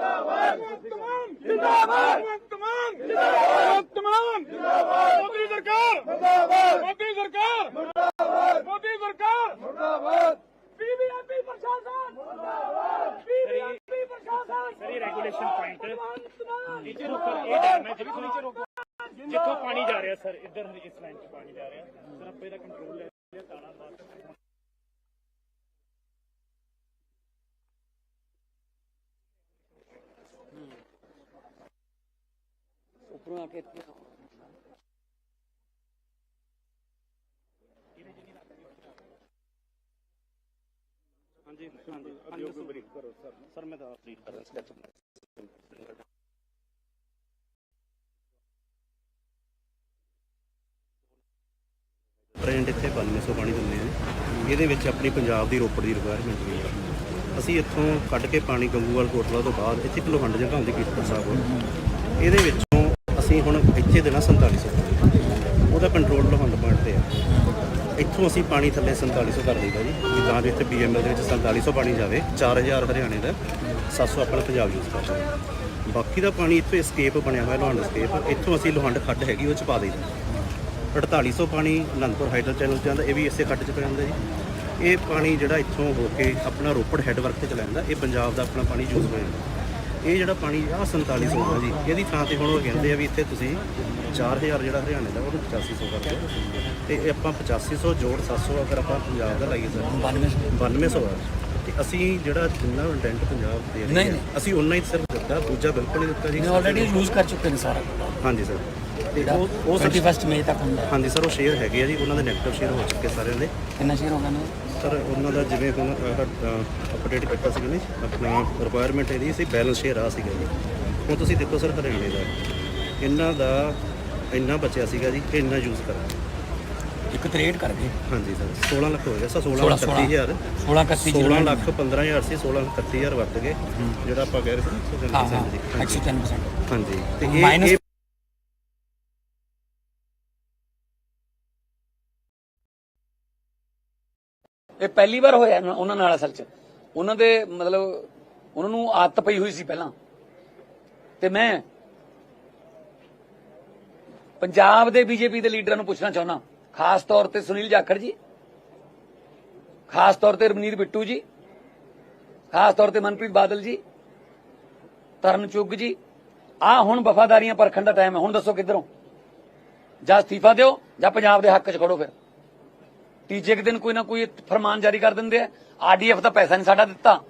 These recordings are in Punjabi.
ਜਿੰਦਾਬਾਦ। ਜਿੰਦਾਬਾਦ। ਤਮਾਮ ਜਿੰਦਾਬਾਦ। ਮੋਦੀ ਸਰਕਾਰ। ਜਿੰਦਾਬਾਦ। ਮੋਦੀ ਸਰਕਾਰ। ਜਿੰਦਾਬਾਦ ਮੋਦੀ ਸਰਕਾਰ। ਜਿੰਦਾਬਾਦ ਬੀਬੀਐਮਪੀ ਪ੍ਰਸ਼ਾਸਨ। ਜਿੰਦਾਬਾਦ ਬੀਬੀਐਮਪੀ ਪ੍ਰਸ਼ਾਸਨ। ਸਰ ਰੈਗੂਲੇਸ਼ਨ ਪੁਆਇੰਟ ਨੀਚੇ ਰੋਕੋ ਇਹ ਡੈਮ ਹੈ ਜਿੱਥੋਂ ਨੀਚੇ ਰੋਕੋ ਜਿੱਥੋਂ ਪਾਣੀ ਜਾ ਰਿਹਾ ਸਰ ਇੱਧਰ ਇਸ ਲਾਈਨ 'ਚ ਪਾਣੀ ਜਾ ਰਿਹਾ। ਸਰ ਆਪਾਂ ਇਹਦਾ ਕੰਟਰੋਲ ਲੈ ਲਿਆ ਤਾਲਾ ਬਾਤ ਉੱਪਰੋਂ ਆ ਕੇ ਇੱਥੇ ਹਾਂਜੀ ਹਾਂਜੀ ਉਦਯੋਗ ਬਰੀਫ ਕਰੋ ਸਰ ਸਰ ਮੈਂ ਤਾਂ ਬਰੀਫ ਕਰਾਂ ਸਕੈਚ ਪ੍ਰੈਜ਼ੈਂਟ ਇੱਥੇ 9200 ਪਾਣੀ ਦਿੰਦੇ ਆ। ਇਹਦੇ ਵਿੱਚ ਆਪਣੀ ਪੰਜਾਬ ਦੀ ਰੋਪੜ ਦੀ ਰਿਕੁਆਇਰਮੈਂਟ ਵੀ ਆ। ਅਸੀਂ ਇੱਥੋਂ ਕੱਢ ਕੇ ਪਾਣੀ ਗੰਗੂਵਾਲ ਕੋਟਲਾ ਤੋਂ ਬਾਅਦ ਇੱਥੇ ਕਿਲੋ ਹੰਡ ਜਗ੍ਹਾ ਹੁੰਦੀ ਕੀਰਤਪੁਰ ਸਾਹਿਬ। ਇਹਦੇ ਵਿੱਚੋਂ ਅਸੀਂ ਹੁਣ ਇੱਥੇ ਦੇਣਾ 4700 ਉਹਦਾ ਕੰਟਰੋਲ ਲੋਹੰਡ ਪੁਆਇੰਟ ਤੇ ਆ। ਇੱਥੋਂ ਅਸੀਂ ਪਾਣੀ ਥੱਲੇ 4700 ਕਰ ਦਈਦਾ ਜੀ। ਜਿੱਦਾਂ ਜਿੱਥੇ ਬੀਐਮਐਲ ਦੇ ਵਿੱਚ 4700 ਪਾਣੀ ਜਾਵੇ 4000 ਹਰਿਆਣੇ ਦਾ 700 ਆਪਣਾ ਪੰਜਾਬ ਯੂਜ਼ ਕਰਦਾ ਬਾਕੀ ਦਾ ਪਾਣੀ ਇੱਥੇ ਸਕੇਪ ਬਣਿਆ ਹੋਇਆ ਲੋਹੰਡ ਸਕੇਪ ਇੱਥੋਂ ਅਸੀਂ ਲੋਹੰਡ ਖੱਡ ਹੈਗੀ, ਉਹ ਚ ਪਾ ਦਈਦਾ। 4800 ਪਾਣੀ ਅਨੰਦਪੁਰ ਹਾਈਡਲ ਚੈਨਲ ਤੇ ਆਉਂਦਾ ਇਹ ਵੀ ਇਸੇ ਖੱਡ 'ਚ ਪੈ ਜਾਂਦਾ ਜੀ। ਇਹ ਪਾਣੀ ਜਿਹੜਾ ਇੱਥੋਂ ਹੋ ਕੇ ਆਪਣਾ ਰੋਪੜ ਹੈੱਡ ਵਰਕ ਤੇ ਚਲਾ ਜਾਂਦਾ, ਇਹ ਪੰਜਾਬ ਦਾ ਆਪਣਾ ਪਾਣੀ ਯੂਜ਼ ਹੋ ਜਾਂਦਾ। ਇਹ ਜਿਹੜਾ ਪਾਣੀ ਆ 4700 ਦਾ ਜੀ। ਇਹਦੀ ਥਾਂ ਤੇ ਹੁਣ ਉਹ ਕਹਿੰਦੇ ਆ ਵੀ ਇੱਥੇ ਤੁਸੀਂ 4000 ਜਿਹੜਾ ਹਰਿਆਣੇ ਦਾ ਉਹਨੂੰ 8500 ਕਰ ਦਿਓ ਤੇ ਇਹ ਆਪਾਂ 8500 ਜੋੜ 700 ਅਗਰ ਆਪਾਂ ਪੰਜਾਬ ਦਾ ਲਾਈਏ ਸਰ 9200 ਆ। ਤੇ ਅਸੀਂ ਜਿਹੜਾ ਜਿੰਨਾ ਇੰਟੈਂਟ ਪੰਜਾਬ ਦੇ ਰਹੇ ਨਹੀਂ, ਆ, ਅਸੀਂ ਉਹਨਾਂ ਹੀ ਸਿਰਫ ਦਿੱਤਾ ਦੂਜਾ ਬਿਲਕੁਲ ਨਹੀਂ ਦਿੱਤਾ ਜੀ। ਆਲਰੇਡੀ ਯੂਜ਼ ਕਰ ਚੁੱਕੇ ਨੇ ਸਾਰਾ। ਹਾਂਜੀ ਸਰ। ਤੇ ਉਹ ਉਹ ਸਰ 31 ਮਈ ਤੱਕ ਹੁੰਦਾ। ਹਾਂਜੀ ਸਰ ਉਹ ਸ਼ੇਅਰ ਹੈਗੇ ਆ ਜੀ ਉਹਨਾਂ ਦੇ ਨੈਗੇਟਿਵ ਸ਼ੇਅਰ ਹੋ ਚੁੱਕੇ ਸਾਰਿਆਂ ਦੇ। ਕਿੰਨਾ ਸ਼ੇਅਰ ਹੋ ਗਿਆ ਨੇ? ਸਰ ਉਹਨਾਂ ਦਾ ਜਿਵੇਂ ਹੁਣ ਅਪਡੇਟ ਕੀਤਾ ਸੀਗਾ ਨਹੀਂ ਆਪਣਾ ਰਿਕੁਆਇਰਮੈਂਟ ਇਹਦੀ ਸੀ ਬੈਲੈਂਸ ਸ਼ੇਅਰ ਆ ਸੀਗਾ ਜੀ। ਹੁਣ ਤੁਸੀਂ ਦੇਖੋ ਸਰ ਹਰਿਆਣੇ ਦਾ। ਇਹਨਾਂ ਦਾ ਇੰਨਾ ਬਚਿਆ ਸੀਗਾ ਜੀ ਇੰਨਾ ਯੂਜ਼ ਕਰਾਂ ਇੱਕ ਤਰੇਟ ਕਰ ਗਏ। ਹਾਂਜੀ ਸਰ 16 ਲੱਖ ਹੋ ਗਿਆ ਸਰ 16 ਲੱਖ 16 30000 16 31 16 ਲੱਖ 15000 ਸੀ 16 ਲੱਖ 31000 ਵਰਤ ਗਏ। ਜਿਹੜਾ ਆਪਾਂ ਕਹਿ ਰਹੇ ਸੀ ਹਾਂ ਹਾਂ 100% ਜੀ। 103% ਹਾਂਜੀ। ਤੇ ਇਹ ਇਹ ਪਹਿਲੀ ਵਾਰ ਹੋਇਆ ਉਹਨਾਂ ਨਾਲ ਅਸਲ 'ਚ। ਉਹਨਾਂ ਦੇ ਮਤਲਬ ਉਹਨਾਂ ਨੂੰ ਆਦਤ ਪਈ ਹੋਈ ਸੀ ਪਹਿਲਾਂ। ਤੇ ਮੈਂ ਪੰਜਾਬ ਦੇ ਬੀਜੇਪੀ ਦੇ ਲੀਡਰਾਂ ਨੂੰ ਪੁੱਛਣਾ ਚਾਹੁੰਦਾ। ਖਾਸ ਤੌਰ ਤੇ ਸੁਨੀਲ ਜਾਖੜ ਜੀ, ਖਾਸ ਤੌਰ ਤੇ ਰਮਨੀਤ ਬਿੱਟੂ ਜੀ, ਖਾਸ ਤੌਰ ਤੇ ਮਨਪ੍ਰੀਤ ਬਾਦਲ ਜੀ, ਤਰਨ ਚੁੱਗ ਜੀ। ਆ ਹੁਣ ਵਫਾਦਾਰੀਆਂ ਪਰਖਣ ਦਾ ਟਾਈਮ ਹੈ। ਹੁਣ ਦੱਸੋ ਕਿੱਧਰੋਂ? ਜਾਂ ਅਸਤੀਫਾ ਦਿਓ ਜਾਂ ਪੰਜਾਬ ਦੇ ਹੱਕ 'ਚ ਖੜੋ ਫਿਰ। ਤੀਜੇ ਕੁ ਦਿਨ ਕੋਈ ਨਾ ਕੋਈ ਫਰਮਾਨ ਜਾਰੀ ਕਰ ਦਿੰਦੇ ਆ। ਆਰਡੀਐਫ ਦਾ ਪੈਸਾ ਨਹੀਂ ਸਾਡਾ ਦਿੱਤਾ।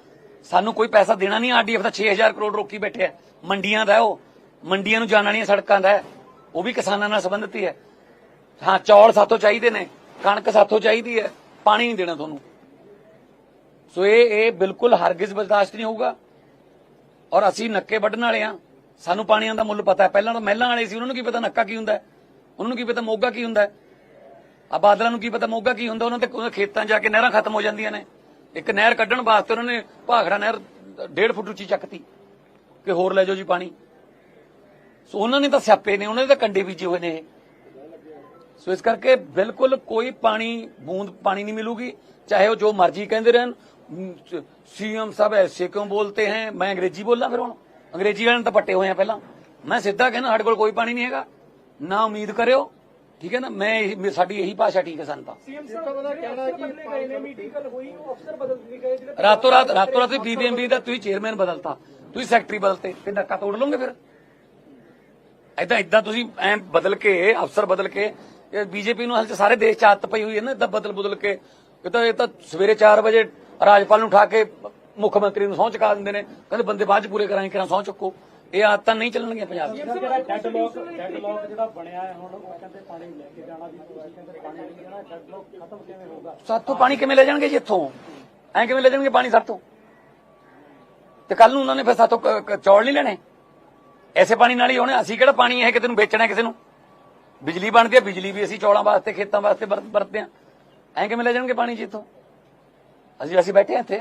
ਸਾਨੂੰ ਕੋਈ ਪੈਸਾ ਦੇਣਾ ਨਹੀਂ। ਆਰਡੀਐਫ ਦਾ 6000 ਕਰੋੜ ਰੋਕੀ ਬੈਠੇ ਆ। ਮੰਡੀਆਂ ਦਾ ਉਹ। ਮੰਡੀਆਂ ਨੂੰ ਜਾਣ ਵਾਲੀਆਂ ਸੜਕਾਂ ਦਾ ਉਹ ਵੀ ਕਿਸਾਨਾਂ ਨਾਲ ਸੰਬੰਧਿਤ ਹੀ ਹੈ। ਹਾਂ, ਚੌਲ ਸਾਥੋਂ ਚਾਹੀਦੇ ਨੇ। ਕਣਕ ਸਾਥੋਂ ਚਾਹੀਦੀ ਹੈ। ਪਾਣੀ ਨਹੀਂ ਦੇਣਾ ਤੁਹਾਨੂੰ। ਸੋ ਇਹ ਇਹ ਬਿਲਕੁਲ ਹਰਗਿਜ਼ ਬਰਦਾਸ਼ਤ ਨਹੀਂ ਹੋਊਗਾ। ਔਰ ਅਸੀਂ ਨੱਕੇ ਵੱਢਣ ਵਾਲੇ ਆ ਸਾਨੂੰ ਪਾਣੀਆਂ ਦਾ ਮੁੱਲ ਪਤਾ ਹੈ। ਪਹਿਲਾਂ ਤਾਂ ਮਹਿਲਾਂ ਵਾਲੇ ਸੀ। ਉਹਨਾਂ ਨੂੰ ਕੀ ਪਤਾ ਨੱਕਾ ਕੀ ਹੁੰਦਾ ਹੈ? ਉਹਨਾਂ ਨੂੰ ਕੀ ਪਤਾ ਮੋਗਾ ਕੀ ਹੁੰਦਾ ਹੈ? ਆ ਬਾਦਲਾਂ ਨੂੰ ਕੀ ਪਤਾ ਮੋਗਾ ਕੀ ਹੁੰਦਾ, ਉਹਨਾਂ ਤੇ ਖੇਤਾਂ ਜਾ ਕੇ ਨਹਿਰਾਂ ਖਤਮ ਹੋ ਜਾਂਦੀਆਂ ਨੇ। ਇੱਕ ਨਹਿਰ ਕੱਢਣ ਵਾਸਤੇ ਉਹਨਾਂ ਨੇ ਭਾਖੜਾ ਨਹਿਰ 1.5 ਫੁੱਟ ਉੱਚੀ ਚੱਕਤੀ ਕਿ ਹੋਰ ਲੈ ਜਾਓ ਜੀ ਪਾਣੀ। ਸੋ ਉਹਨਾਂ ਨੇ ਤਾਂ ਸਿਆਪੇ ਨੇ, ਉਹਨਾਂ ਦੇ ਤਾਂ ਕੰਡੇ ਬੀਜੇ ਹੋਏ ਨੇ ਇਹ। ਸੋ ਇਸ ਕਰਕੇ ਬਿਲਕੁਲ ਕੋਈ ਪਾਣੀ, ਬੂੰਦ ਪਾਣੀ ਨਹੀਂ ਮਿਲੂਗੀ, ਚਾਹੇ ਉਹ ਜੋ ਮਰਜ਼ੀ ਕਹਿੰਦੇ ਰਹਿਣ। ਸੀਐਮ ਸਾਹਿਬ ਐਸੇ ਕਿਉਂ ਬੋਲਤੇ ਹੈ? ਮੈਂ ਅੰਗਰੇਜ਼ੀ ਬੋਲਾਂ ਫਿਰ ਹੁਣ। ਅੰਗਰੇਜ਼ੀ ਵਾਲਿਆਂ ਨੇ ਤਾਂ ਪੱਟੇ ਹੋਏ ਆ ਪਹਿਲਾਂ। ਮੈਂ ਸਿੱਧਾ ਕਹਿੰਦਾ, ਸਾਡੇ ਕੋਲ ਕੋਈ ਪਾਣੀ ਨਹੀਂ ਹੈਗਾ। ਨਾ ਉਮੀਦ ਕਰਿਓ। ਠੀਕ ਹੈ ਨਾ? ਮੈਂ ਸਾਡੀ ਇਹੀ ਭਾਸ਼ਾ ਠੀਕ ਹੈ ਸਾਨੂੰ ਤਾਂ। ਸੀਐਮ ਸਾਹਿਬ ਦਾ ਕਹਿਣਾ ਹੈ ਕਿ ਗਏ ਨੇ ਮੀਟਿੰਗ ਕੱਲ ਹੋਈ ਉਹ ਅਫਸਰ ਬਦਲ ਦਿੱਤੇ ਗਏ ਜਿਹੜੇ ਰਾਤੋਂ ਰਾਤ ਰਾਤੋਂ ਰਾਤ ਬੀਬੀਐਮਬੀ ਦਾ ਤੁਸੀਂ ਚੇਅਰਮੈਨ ਬਦਲਤਾ। ਤੁਸੀਂ ਸੈਕਟਰੀ ਬਦਲਤੇ ਤੇ ਧੱਕਾ ਤੋੜ ਲਓਗੇ ਫਿਰ? ਐਦਾਂ ਇਦਾਂ ਤੁਸੀਂ ਐ ਬਦਲ ਕੇ ਅਫਸਰ ਬਦਲ ਕੇ ਇਹ ਬੀਜੇਪੀ ਨੂੰ ਹਾਲ ਚ ਸਾਰੇ ਦੇਸ਼ ਚ ਆਦਤ ਪਈ ਹੋਈ ਹੈ ਨਾ ਇਦਾਂ ਬਦਲ ਬਦਲ ਕੇ। ਇਹ ਤਾਂ ਇਹ ਤਾਂ ਸਵੇਰੇ 4 ਵਜੇ ਰਾਜਪਾਲ ਨੂੰ ਉਠਾ ਕੇ ਮੁੱਖ ਮੰਤਰੀ ਨੂੰ ਸਹੁੰ ਚੁਕਾ ਦਿੰਦੇ ਨੇ। ਕਹਿੰਦੇ ਬੰਦੇ ਬਾਅਦ ਚ ਪੂਰੇ ਕਰਾਂਗੇ ਕਿਰਾਂ ਸਹੁੰ ਚੁੱਕੋ? ਇਹ ਆਦਤਾਂ ਨਹੀਂ ਚੱਲਣਗੀਆਂ ਪੰਜਾਬ 'ਚ ਜਿਹੜਾ ਡੈਡਲੌਕ ਡੈਡਲੌਕ ਜਿਹੜਾ ਬਣਿਆ ਹੈ ਹੁਣ ਉਹ ਕਹਿੰਦੇ ਪਾਣੀ ਲੈ ਕੇ ਜਾਣਾ ਵੀ ਤੁਸੀਂ ਕਹਿੰਦੇ ਪਾਣੀ ਨਹੀਂ ਜਾਣਾ ਡੈਡਲੌਕ ਖਤਮ ਕਿਵੇਂ ਹੋਊਗਾ? ਸਾਤੋਂ ਪਾਣੀ ਕਿਵੇਂ ਲੈ ਜਾਣਗੇ ਜੀ ਇੱਥੋਂ? ਐਂ ਕਿਵੇਂ ਲੈ ਜਾਣਗੇ ਪਾਣੀ ਸਾਤੋਂ ਤੇ ਕੱਲ ਨੂੰ ਉਹਨਾਂ ਨੇ ਫਿਰ ਕ- ਚੌਲ ਨਹੀਂ ਲੈਣੇ? ਐਸੇ ਪਾਣੀ ਨਾਲ ਹੀ ਹੋਣੇ ਅਸੀਂ ਕਿਹੜਾ ਪਾਣੀ ਇਹ ਕਿਸੇ ਨੂੰ ਵੇਚਣਾ ਕਿਸੇ ਨੂੰ? ਬਿਜਲੀ ਬਣਦੀ ਹੈ ਬਿਜਲੀ ਵੀ ਅਸੀਂ ਚੌਲਾਂ ਵਾਸਤੇ ਖੇਤਾਂ ਵਾਸਤੇ ਵਰਤ- ਵਰਤਦੇ ਆ। ਐਂ ਕਿਵੇਂ ਲੈ ਜਾਣਗੇ ਪਾਣੀ ਜੀ ਇੱਥੋਂ? ਅਸੀਂ ਅਸੀਂ ਬੈਠੇ ਇੱਥੇ।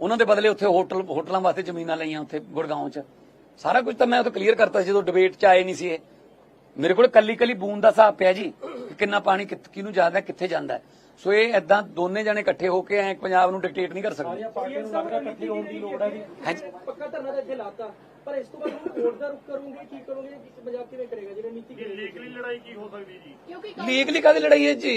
ਉਹਨਾਂ ਦੇ ਬਦਲੇ ਉੱਥੇ ਹੋਟਲ ਹੋਟਲਾਂ ਵਾਸਤੇ ਜ਼ਮੀਨਾਂ ਲਈਆਂ ਉੱਥੇ ਗੁੜਗਾਉਂ 'ਚ। ਸਾਰਾ ਕੁਝ ਤਾਂ ਮੈਂ ਉੱਥੇ ਕਲੀਅਰ ਕਰਤਾ ਸੀ ਜਦੋਂ ਡਿਬੇਟ 'ਚ ਆਏ ਨਹੀਂ ਸੀ ਇਹ। ਮੇਰੇ ਕੋਲ ਕੱਲੀ ਕੱਲੀ ਬੂੰਦ ਦਾ ਹਿਸਾਬ ਪਿਆ ਜੀ ਕਿ ਕਿੰਨਾ ਪਾਣੀ ਕਿਹਨੂੰ ਜਾਂਦਾ ਕਿੱਥੇ ਜਾਂਦਾ ਹੈ। ਸੋ ਇਹ ਐਦਾਂ ਦੋਨੇ ਜਣੇ ਇਕੱਠੇ ਹੋ ਕੇ ਐ ਪੰਜਾਬ ਨੂੰ ਡਿਕਟੇਟ ਨਹੀਂ ਕਰ ਸਕਦੇ। ਸਾਰੀਆਂ ਪਾਰਟੀਆਂ ਨੂੰ ਲੱਗਦਾ ਇਕੱਠੀ ਹੋਣ ਦੀ ਲੋੜ ਹੈ ਜੀ। ਹਾਂਜੀ। ਪੱਕਾ ਧਰਨਾ ਤਾਂ ਇੱਥੇ ਲਾਤਾ। ਪਰ ਇਸ ਤੋਂ ਬਾਅਦ ਕੋਰਟ ਦਾ ਰੁਕ ਕਰੋਗੇ ਕੀ ਕਰੋਗੇ ਪੰਜਾਬ ਕਿਵੇਂ ਕਰੇਗਾ? ਜਿਹੜੇ ਨੀਤੀ ਲੀਗਲੀ ਕਾਦੀ ਲੜਾਈ ਹੈ ਜੀ?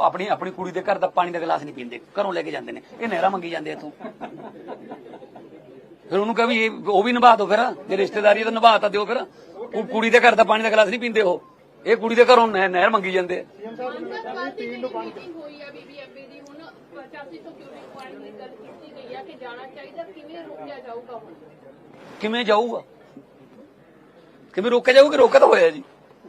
ਆਪਣੀ ਆਪਣੀ ਕੁੜੀ ਦੇ ਘਰ ਦਾ ਪਾਣੀ ਦਾ ਗਲਾਸ ਨਹੀਂ ਪੀਂਦੇ। ਘਰੋਂ ਲੈ ਕੇ ਜਾਂਦੇ ਨੇ। ਇਹ ਨਹਿਰਾ ਮੰਗੀ ਜਾਂਦੇ ਇਥੋਂ। ਫਿਰ ਉਹਨੂੰ ਕਹ ਵੀ ਇਹ ਉਹ ਵੀ ਨਿਭਾ ਦਿਓ ਫਿਰ। ਜੇ ਰਿਸ਼ਤੇਦਾਰੀ ਹੈ ਤਾਂ ਨਿਭਾ ਤਾਂ ਦਿਓ ਫਿਰ। ਕੁੜੀ ਦੇ ਘਰ ਦਾ ਪਾਣੀ ਦਾ ਗਲਾਸ ਨਹੀਂ ਪੀਂਦੇ ਉਹ। ਇਹ ਕੁੜੀ ਦੇ ਘਰੋਂ ਨਹਿਰ ਮੰਗੀ ਜਾਂਦੇ। ਕਿਵੇਂ ਜਾਊਗਾ? ਕਿਵੇਂ ਰੋਕਿਆ ਜਾਊਗਾ ਰੋਕਿਆ ਤਾਂ ਹੋਇਆ ਜੀ।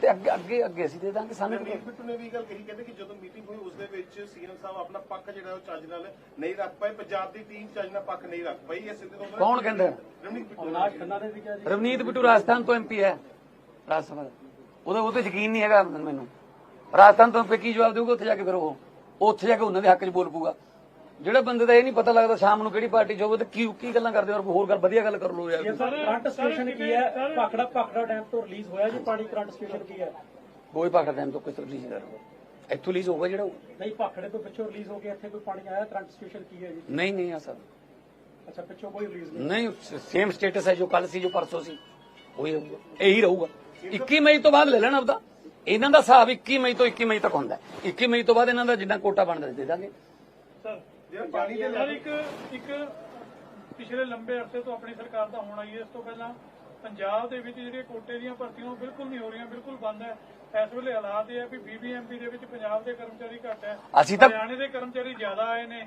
ਤੇ ਅੱਗੇ ਅੱਗੇ ਅੱਗੇ ਅਸੀਂ ਦੇ ਦਾਂਗੇ ਸਾਨੂੰ ਰਣਜੀਤ ਬਿੱਟੂ ਨੇ ਵੀ ਇਹ ਗੱਲ ਕਹੀ ਕਹਿੰਦੇ ਕਿ ਜਦੋਂ ਮੀਟਿੰਗ ਹੋਈ ਉਸ ਦੇ ਵਿੱਚ ਸੀਐਮ ਸਾਹਿਬ ਆਪਣਾ ਪੱਖ ਜਿਹੜਾ ਉਹ ਚੱਜ ਨਾਲ ਨਹੀਂ ਰੱਖ ਪਾਏ। ਪੰਜਾਬ ਦੀ ਟੀਮ ਚੱਜ ਨਾਲ ਪੱਖ ਨਹੀਂ ਰੱਖ ਪਾਈ। ਇਹ ਸਿੱਧੇ ਤੇ ਕੌਣ ਕਹਿੰਦਾ? ਰਣਜੀਤ ਬਿੱਟੂ ਅਵਨਾਸ਼ ਖੰਨਾ ਨੇ ਵੀ ਕਿਹਾ ਜੀ। ਰਵਨੀਤ ਬਿੱਟੂ ਰਾਜਸਥਾਨ ਤੋਂ ਐਮਪੀ ਹੈ। ਰਾਜ ਸਭਾ ਦਾ। ਉਹਦਾ ਉਹ ਤੇ ਯਕੀਨ ਨਹੀਂ ਹੈਗਾ ਮੈਨੂੰ। ਰਾਜਸਥਾਨ ਤੋਂ MP ਕੀ ਜਵਾਬ ਦੇਊਗਾ? ਉੱਥੇ ਜਾ ਕੇ ਫਿਰ ਉਹ ਉਹ ਉੱਥੇ ਜਾ ਕੇ ਉਹਨਾਂ ਦੇ ਹੱਕ 'ਚ ਬੋਲ ਪੂਗਾ ਜਿਹੜਾ ਬੰਦੇ ਦਾ ਇਹ ਨਹੀਂ ਪਤਾ ਲੱਗਦਾ ਸ਼ਾਮ ਨੂੰ ਕਿਹੜੀ ਪਾਰਟੀ 'ਚ ਹੋਵੇ ਤੇ ਕੀ ਕੀ ਗੱਲਾਂ ਕਰਦੇ ਹੋ ਹੋਰ ਗੱਲ ਵਧੀਆ ਗੱਲ ਕਰ ਲਓ ਯਾਰ। ਕਰੰਟ ਸਟੇਸ਼ਨ ਕੀ ਹੈ? ਭਾਖੜਾ ਭਾਖੜਾ ਡੈਮ ਤੋਂ ਰਿਲੀਜ਼ ਹੋਇਆ ਜੀ ਪਾਣੀ ਕਰੰਟ ਸਟੇਸ਼ਨ ਕੀ ਹੈ? ਕੋਈ ਪਾਕੜ ਟਾਈਮ ਤੋਂ ਕੋਈ ਰਿਲੀਜ਼ ਕਰ ਇੱਥੋਂ ਰਿਲੀਜ਼ ਹੋਊਗਾ ਜਿਹੜਾ। ਨਹੀਂ ਭਾਖੜੇ ਤੋਂ ਪਿੱਛੋਂ ਰਿਲੀਜ਼ ਹੋ ਕੇ ਇੱਥੇ ਕੋਈ ਪਾਣੀ ਆਇਆ ਕਰੰਟ ਸਟੇਸ਼ਨ ਕੀ ਹੈ ਜੀ? ਨਹੀਂ ਨਹੀਂ ਆ ਸਰ। ਅੱਛਾ ਪਿੱਛੋਂ ਕੋਈ ਰਿਲੀਜ਼ ਨਹੀਂ ਨਹੀਂ ਸੇਮ ਸਟੇਟਸ ਹੈ ਜੋ ਕੱਲ ਸੀ ਜੋ ਪਰਸੋਂ ਸੀ। ਉਹੀ ਰਹੂਗਾ ਇਹੀ ਰਹੂਗਾ। 21 ਮਈ ਤੋਂ ਬਾਅਦ ਲੈ ਲੈਣਾ ਆਪਦਾ। ਇਹਨਾਂ ਦਾ ਹਿਸਾਬ 21 ਮਈ ਤੋਂ 21 ਮਈ ਤੱਕ ਹੁੰਦਾ ਹੈ। 21 ਮਈ ਤੋਂ ਬਾਅਦ ਇਹਨਾਂ ਦਾ ਜਿੰਨਾ ਕੋਟਾ ਬਣਦਾ ਦੇ ਦਾਂਗੇ। ਜਿਹੜਾ ਪਾਣੀ ਦੇ ਸਰ ਇੱਕ ਇੱਕ ਪਿਛਲੇ ਲੰਬੇ ਅਰਸੇ ਤੋਂ ਆਪਣੀ ਸਰਕਾਰ ਦਾ ਹੋਣਾ ਹੀ ਹੈ ਇਸ ਤੋਂ ਪਹਿਲਾਂ ਪੰਜਾਬ ਦੇ ਵਿੱਚ ਜਿਹੜੀਆਂ ਕੋਟੇ ਦੀਆਂ ਭਰਤੀਆਂ ਉਹ ਬਿਲਕੁਲ ਨਹੀਂ ਹੋ ਰਹੀਆਂ ਬਿਲਕੁਲ ਬੰਦ ਹੈ। ਇਸ ਵੇਲੇ ਹਾਲਾਤ ਇਹ ਹੈ ਵੀ ਬੀਬੀਐਮਪੀ ਦੇ ਵਿੱਚ ਪੰਜਾਬ ਦੇ ਕਰਮਚਾਰੀ ਘੱਟ ਹੈ। ਅਸੀਂ ਤਾਂ- ਹਰਿਆਣੇ ਦੇ ਕਰਮਚਾਰੀ ਜ਼ਿਆਦਾ ਆਏ ਨੇ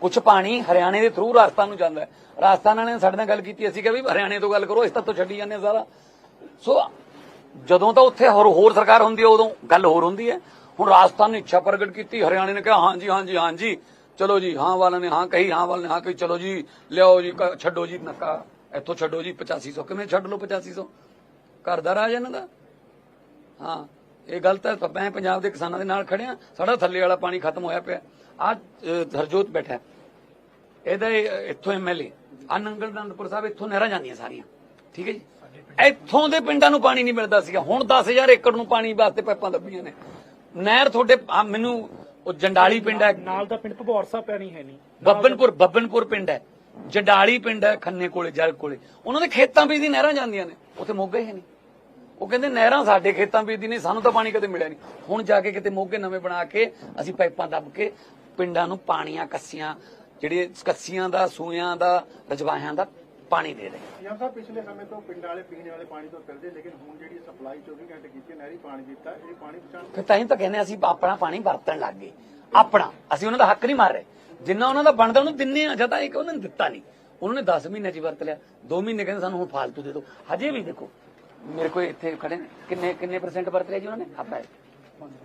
ਕੁਝ ਪਾਣੀ ਹਰਿਆਣੇ ਦੇ ਥਰੂ ਰਾਜਸਥਾਨ ਨੂੰ ਜਾਂਦਾ ਹੈ। ਰਾਜਸਥਾਨ ਵਾਲਿਆਂ ਨੇ ਸਾਡੇ ਨਾਲ ਗੱਲ ਕੀਤੀ, ਅਸੀਂ ਕਿਹਾ ਵੀ ਹਰਿਆਣੇ ਤੋਂ ਗੱਲ ਕਰੋ, ਇਸ ਤੋਂ ਛੱਡੀ ਜਾਂਦੇ ਹਾਂ ਸਾਰਾ। ਸੋ ਜਦੋਂ ਤਾਂ ਉੱਥੇ ਹੋਰ ਹੋਰ ਸਰਕਾਰ ਹੁੰਦੀ ਹੈ, ਉਦੋਂ ਗੱਲ ਹੋਰ ਹੁੰਦੀ ਹੈ। ਹੁਣ ਰਾਜਸਥਾਨ ਨੇ ਇੱਛਾ ਪ੍ਰਗਟ ਕੀਤੀ, ਹਰਿਆਣੇ ਨੇ ਕਿਹਾ, ਹਾਂਜੀ ਹਾਂਜੀ ਹਾਂਜੀ, ਚਲੋ ਜੀ, ਹਾਂ ਵਾਲਿਆਂ ਨੇ, ਹਾਂ ਕਹੀ, ਹਾਂ ਵਾਲਿਆਂ ਨੇ, ਹਾਂ ਕਹੀ, ਚਲੋ ਜੀ, ਲਿਆਓ ਜੀ ਛੱਡੋ ਜੀ, ਨੱਕਾ, ਇੱਥੋਂ ਛੱਡੋ ਜੀ 8500 ਕਿਵੇਂ ਛੱਡ ਲਓ 8500 ਘਰ ਦਾ ਰਾਜ ਇਹਨਾਂ ਦਾ? ਹਾਂ। ਇਹ ਗਲਤ ਹੈ ਮੈਂ ਪੰਜਾਬ ਦੇ ਕਿਸਾਨਾਂ ਦੇ ਨਾਲ ਖੜਿਆ। ਸਾਡਾ ਥੱਲੇ ਵਾਲਾ ਪਾਣੀ ਖਤਮ ਹੋਇਆ ਪਿਆ। ਅੱਜ ਹਰਜੋਤ ਬੈਠਾ ਹੈ। ਇਹਦਾ ਇਹ- ਇੱਥੋਂ ਐਮਐਲਏ ਆ ਨੰਗਲ ਅਨੰਦਪੁਰ ਸਾਹਿਬ ਇੱਥੋਂ ਨਹਿਰਾਂ ਜਾਂਦੀਆਂ ਸਾਰੀਆਂ। ਠੀਕ ਹੈ ਜੀ? ਇੱਥੋਂ ਦੇ ਪਿੰਡਾਂ ਨੂੰ ਪਾਣੀ ਨਹੀਂ ਮਿਲਦਾ ਸੀਗਾ। ਹੁਣ 10000 ਏਕੜ ਨੂੰ ਪਾਣੀ ਵਾਸਤੇ ਪਾਈਪਾਂ ਦੱਬੀਆਂ ਨੇ। ਨਹਿਰ ਤੁਹਾਡੇ ਮੈਨੂੰ ਉਹ ਜੰਡਾਲੀ ਪਿੰਡ ਹੈ। ਨਾਲ ਦਾ ਪਿੰਡ ਭਗੌਰ ਸਾਹਿਬ ਪੈਣੀ ਹੈ ਨਹੀਂ। ਬੱਬਨਪੁਰ ਬੱਬਨਪੁਰ ਪਿੰਡ ਹੈ। ਜੰਡਾਲੀ ਪਿੰਡ ਹੈ ਖੰਨੇ ਕੋਲੇ ਜਲ ਕੋਲੇ। ਉਹਨਾਂ ਦੇ ਖੇਤਾਂ ਵਿੱਚ ਦੀ ਨਹਿਰਾਂ ਜਾਂਦੀਆਂ ਨੇ। ਉੱਥੇ ਮੋਗੇ ਹੈ ਨਹੀਂ। ਉਹ ਕਹਿੰਦੇ ਨਹਿਰਾਂ ਸਾਡੇ ਖੇਤਾਂ ਵਿੱਚ ਦੀ ਨਹੀਂ ਸਾਨੂੰ ਤਾਂ ਪਾਣੀ ਕਦੇ ਮਿਲਿਆ ਨਹੀਂ। ਹੁਣ ਜਾ ਕੇ ਕਿਤੇ ਮੋਗੇ ਨਵੇਂ ਬਣਾ ਕੇ ਅਸੀਂ ਪਾਈਪਾਂ ਦੱਬ ਕੇ ਪਿੰਡਾਂ ਨੂੰ ਪਾਣੀਆਂ ਕੱਸੀਆਂ ਜਿਹੜੇ ਕੱਸੀਆਂ ਦਾ ਸੂਇਆਂ ਦਾ ਰਜਵਾਹਿਆਂ ਦਾ ਪਾਣੀ ਦੇ ਰਹੇ ਸੀਐਮ ਸਾਹਿਬ ਪਿਛਲੇ ਸਮੇਂ ਤੋਂ ਪਿੰਡਾਂ ਵਾਲੇ ਪੀਣ ਵਾਲੇ ਪਾਣੀ ਤੋਂ ਫਿਰਦੇ ਲੇਕਿਨ ਹੁਣ ਜਿਹੜੀ ਸਪਲਾਈ 24 ਘੰਟੇ ਕੀਤੀ ਨਹਿਰੀ ਪਾਣੀ ਦਿੱਤਾ ਇਹ ਪਾਣੀ ਪਹੁੰਚਾਉਣ ਫਿਰ ਤਾਂ ਹੀ ਤਾਂ ਕਹਿੰਦੇ ਅਸੀਂ ਆਪਣਾ ਪਾਣੀ ਵਰਤਣ ਲੱਗ ਗਏ। ਆਪਣਾ ਅਸੀਂ ਉਹਨਾਂ ਦਾ ਹੱਕ ਨਹੀਂ ਮਾਰ ਰਹੇ। ਜਿੰਨਾ ਉਹਨਾਂ ਦਾ ਬਣਦਾ ਉਹਨੂੰ ਦਿੰਨੇ ਆ ਜਦ ਇੱਕ ਉਹਨਾਂ ਨੇ ਦਿੱਤਾ ਨਹੀਂ। ਉਹਨਾਂ ਨੇ 10 ਮਹੀਨੇ ਚ ਵਰਤ ਲਿਆ। 2 ਮਹੀਨੇ ਕਹਿੰਦੇ ਸਾਨੂੰ ਹੁਣ ਫਾਲਤੂ ਦੇ ਦਿਓ। ਹਜੇ ਵੀ ਦੇਖੋ ਮੇਰੇ ਕੋਲ ਇੱਥੇ ਖੜੇ ਨੇ। ਕਿੰਨੇ ਕਿੰਨੇ ਪਰਸੈਂਟ ਵਰਤ ਲਿਆ ਜੀ ਉਹਨਾਂ ਨੇ? ਆਪਾਂ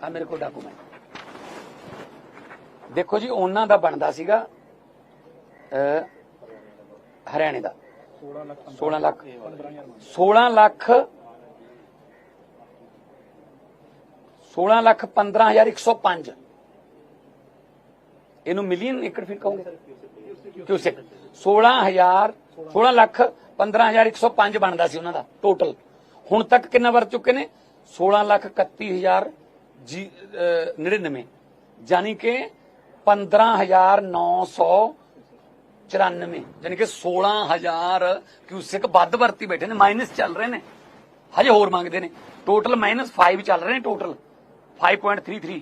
ਆ ਮੇਰੇ ਕੋਲ ਡਾਕੂਮੈਂਟ ਦੇਖੋ ਜੀ ਉਹਨਾਂ ਦਾ ਬਣਦਾ ਸੀਗਾ ਅ, ਹਰਿਆਣੇ ਦਾ। 16 ਲੱਖ 16 ਲੱਖ। 16 ਲੱਖ 16 ਲੱਖ 15105 ਇਹਨੂੰ ਮਿਲੀਅਨ ਏਕੜ ਫਿਰ ਕਹੋਗੇ? ਕਿਊਸੈਕ 16000 16 ਲੱਖ 15105 ਬਣਦਾ ਸੀ ਉਹਨਾਂ ਦਾ ਟੋਟਲ ਹੁਣ ਤੱਕ ਕਿੰਨਾ ਵਰਤ ਚੁੱਕੇ ਨੇ? 16 ਲੱਖ 31000 ਜੀ ਅਹ, 99 ਯਾਨੀ ਕਿ 15994 ਯਾਨੀ ਕਿ 16000 ਕਿਊਸੈਕ ਵੱਧ ਵਰਤੀ ਬੈਠੇ ਨੇ ਮਾਈਨਸ ਚੱਲ ਰਹੇ ਨੇ। ਹਜੇ ਹੋਰ ਮੰਗਦੇ ਨੇ। ਟੋਟਲ ਮਾਈਨਸ 5 ਚੱਲ ਰਹੇ ਨੇ ਟੋਟਲ। 5.33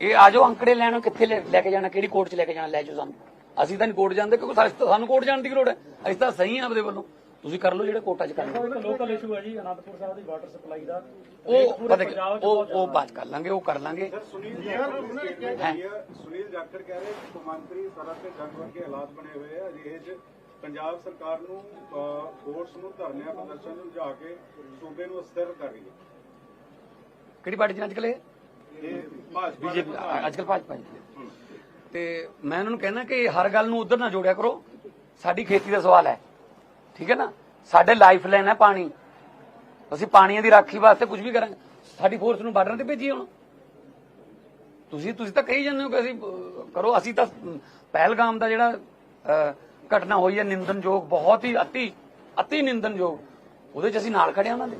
ਇਹ ਆ ਜਾਓ ਅੰਕੜੇ ਲੈਣੋ ਕਿੱਥੇ ਲੈ ਕੇ ਜਾਣਾ ਕਿਹੜੀ ਕੋਰਟ 'ਚ ਲੈ ਕੇ ਜਾਣਾ ਲੈ ਜਾਓ ਸਾਨੂੰ। ਅਸੀਂ ਤਾਂ ਨਹੀਂ ਕੋਰਟ ਜਾਂਦੇ ਕਿਉਂਕਿ ਸਾਨੂੰ ਤਾਂ- ਕੋਰਟ ਜਾਣ ਦੀ ਕੀ ਲੋੜ ਹੈ? ਅਸੀਂ ਤਾਂ ਸਹੀ ਆ ਆਪਦੇ ਵੱਲੋਂ। ਤੁਸੀਂ ਕਰ ਲਓ ਜਿਹੜੇ ਕੋਰਟਾਂ 'ਚ ਕਰਨਾ ਲੋਕਲ ਇਸ਼ੂ ਹੈ ਜੀ ਅਨੰਦਪੁਰ ਸਾਹਿਬ ਦੀ ਵਾਟਰ ਸਪਲਾਈ ਦਾ। ਉਹ ਪਤਾ ਕੀ- ਉਹ ਉਹ ਬਾਤ ਕਰ ਲਾਂਗੇ ਉਹ ਕਰ ਲਾਂਗੇ। ਸੁਨੀਲ ਜੀ ਉਹਨਾਂ ਨੇ ਕਿਹਾ ਹੈਂ? ਸੁਨੀਲ ਜਾਖੜ ਕਹਿ ਰਹੇ ਕਿ ਕੌਮਾਂਤਰੀ ਸਰਹੱਦ ਤੇ ਜੰਗ ਵਰਗੇ ਹਾਲਾਤ ਬਣੇ ਹੋਏ ਆ। ਅਜਿਹੇ 'ਚ ਪੰਜਾਬ ਸਰਕਾਰ ਨੂੰ ਫੋਰਸ ਨੂੰ ਧਰਨਿਆਂ ਪ੍ਰਦਰਸ਼ਨ ਨੂੰ ਲਿਜਾ ਕੇ ਸੂਬੇ ਨੂੰ ਅਸਥਿਰ ਕਰ ਰਹੀ ਹੈ। ਕਿਹੜੀ ਪਾਰਟੀ ਚ ਅੱਜ ਕੱਲ੍ਹ ਇਹ? ਇਹ ਭਾਜਪਾ ਬੀਜੇਪੀ ਅੱਜ ਕੱਲ੍ਹ ਭਾਜਪਾ ਜੀ ਤੇ ਮੈਂ ਉਹਨਾਂ ਨੂੰ ਕਹਿਣਾ ਕਿ ਹਰ ਗੱਲ ਨੂੰ ਉਧਰ ਨਾ ਜੋੜਿਆ ਕਰੋ। ਸਾਡੀ ਖੇਤੀ ਦਾ ਸਵਾਲ ਹੈ। ਠੀਕ ਹੈ ਨਾ? ਸਾਡੇ ਲਾਈਫ ਲਾਈਨ ਹੈ ਪਾਣੀ। ਅਸੀਂ ਪਾਣੀਆਂ ਦੀ ਰਾਖੀ ਵਾਸਤੇ ਕੁਝ ਵੀ ਕਰਾਂਗੇ। ਸਾਡੀ ਫੋਰਸ ਨੂੰ ਬਾਰਡਰਾਂ ਤੇ ਭੇਜੀ ਹੁਣ। ਤੁਸੀਂ ਤੁਸੀਂ ਤਾਂ ਕਹੀ ਜਾਂਦੇ ਹੋ ਕਿ ਅਸੀਂ ਕਰੋ। ਅਸੀਂ ਤਾਂ ਪਹਿਲਗਾਮ ਦਾ ਜਿਹੜਾ ਘਟਨਾ ਹੋਈ ਹੈ, ਨਿੰਦਨਯੋਗ, ਬਹੁਤ ਹੀ ਅਤੀ ਅਤੀ ਨਿੰਦਨਯੋਗ। ਉਹਦੇ 'ਚ ਅਸੀਂ ਨਾਲ ਖੜੇ ਉਹਨਾਂ ਦੇ।